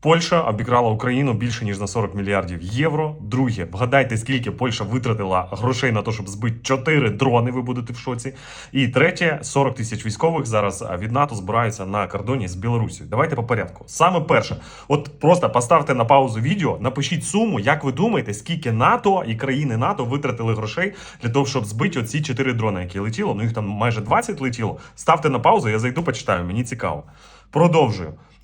Польща обікрала Україну більше ніж на 40 мільярдів євро. Друге, вгадайте, скільки Польща витратила грошей на те, щоб збити 4 дрони. Ви будете в шоці. І третє, 40 тисяч військових зараз від НАТО збираються на кордоні з Білорусією. Давайте по порядку. Саме перше, от просто поставте на паузу відео, напишіть суму, як ви думаєте, скільки НАТО і країни НАТО витратили грошей для того, щоб збити оці 4 дрони, які летіло. Ну їх там майже 20 летіло. Ставте на паузу, я зайду, почитаю. Мені цікаво. Продовжую.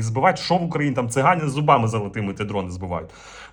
їх збивають. Що в Україні там цигані з зубами золотими ті дрони збивають.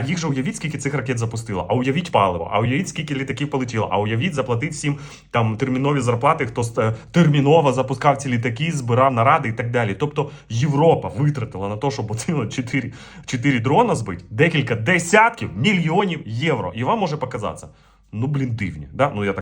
а їх же уявіть, скільки цих ракет запустило, а уявіть паливо, а уявіть, скільки літаків полетіло, а уявіть, заплатить всім там термінові зарплати, хто терміново запускав ці літаки, збирав наради і так далі. Тобто Європа витратила на те, щоб оцінило 4, 4 дрона збить, декілька десятків мільйонів євро. І вам може показатися. Ну, блін, дивні. Да? Ну, я так